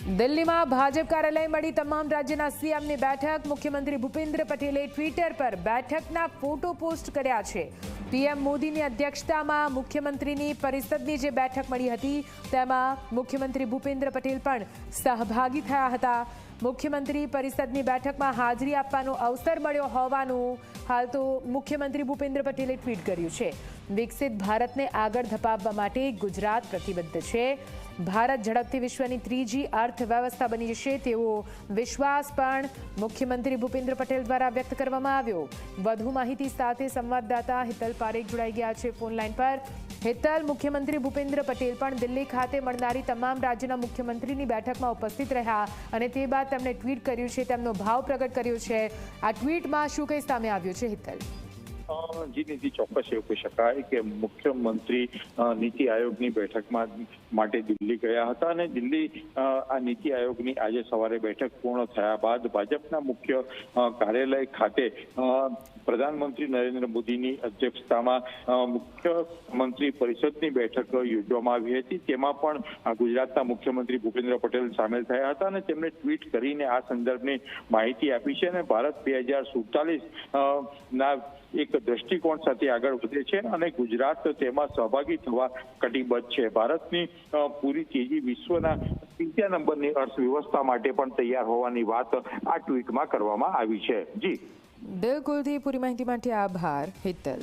દિલ્હીમાં ભાજપ કાર્યાલય મળી તમામ રાજ્યના સીએમની બેઠક. મુખ્યમંત્રી ભૂપેન્દ્ર પટેલે ટ્વિટર પર બેઠકના ફોટો પોસ્ટ કર્યા છે. પીએમ મોદીની અધ્યક્ષતામાં મુખ્યમંત્રીની પરિષદની જે બેઠક મળી હતી, તેમાં મુખ્યમંત્રી ભૂપેન્દ્ર પટેલ પણ સહભાગી થયા હતા. મુખ્યમંત્રી પરિષદની બેઠકમાં હાજરી આપવાનો અવસર મળ્યો હોવાનું હાલ તો મુખ્યમંત્રી ભૂપેન્દ્ર પટેલે ટ્વીટ કર્યું છે. વિકસિત ભારતને આગળ ધપાવવા માટે ગુજરાત પ્રતિબદ્ધ છે. ભારત ઝડપથી વિશ્વની ત્રીજી અર્થવ્યવસ્થા બની જશે તેવો વિશ્વાસ પણ મુખ્યમંત્રી ભૂપેન્દ્ર પટેલ દ્વારા વ્યક્ત કરવામાં આવ્યો. વધુ માહિતી સાથે સંવાદદાતા હિતલ પારેખ જોડાઈ ગયા છે ફોન લાઈન પર. હિતલ, મુખ્યમંત્રી ભૂપેન્દ્ર પટેલ પણ દિલ્હી ખાતે મળનારી તમામ રાજ્યના મુખ્યમંત્રીની બેઠકમાં ઉપસ્થિત રહ્યા અને તે બાદ તેમણે ટ્વીટ કર્યું છે, તેમનો ભાવ પ્રગટ કર્યો છે. આ ટ્વીટમાં શું કંઈ સામે આવ્યું છે, હિતલ? જી ચોક્કસ એવું કહી શકાય કે મુખ્યમંત્રી નીતિ આયોગની બેઠકમાં માટે દિલ્હી ગયા હતા અને દિલ્હી આ નીતિ આયોગની આજે સવારે બેઠક પૂર્ણ થયા બાદ ભાજપના મુખ્ય કાર્યાલય ખાતે પ્રધાનમંત્રી નરેન્દ્ર મોદીની અધ્યક્ષતામાં મુખ્યમંત્રી પરિષદની બેઠક યોજવામાં આવી હતી. તેમાં પણ ગુજરાતના મુખ્યમંત્રી ભૂપેન્દ્ર પટેલ સામેલ થયા હતા અને તેમણે ટ્વીટ કરીને આ સંદર્ભની માહિતી આપી છે અને ભારત બે હજાર સુડતાલીસ ના એક દ્રષ્ટિકોણ સાથે આગળ વધે છે અને ગુજરાત તેમાં સહભાગી થવા કટિબદ્ધ છે. ભારતની પૂરી તેજી વિશ્વના ત્રીજા નંબરની અર્થવ્યવસ્થા માટે પણ તૈયાર હોવાની વાત આ ટ્વીટમાં કરવામાં આવી છે. જી. બિલકુલથી પૂરી માહિતી માટે આભાર, હિતલ.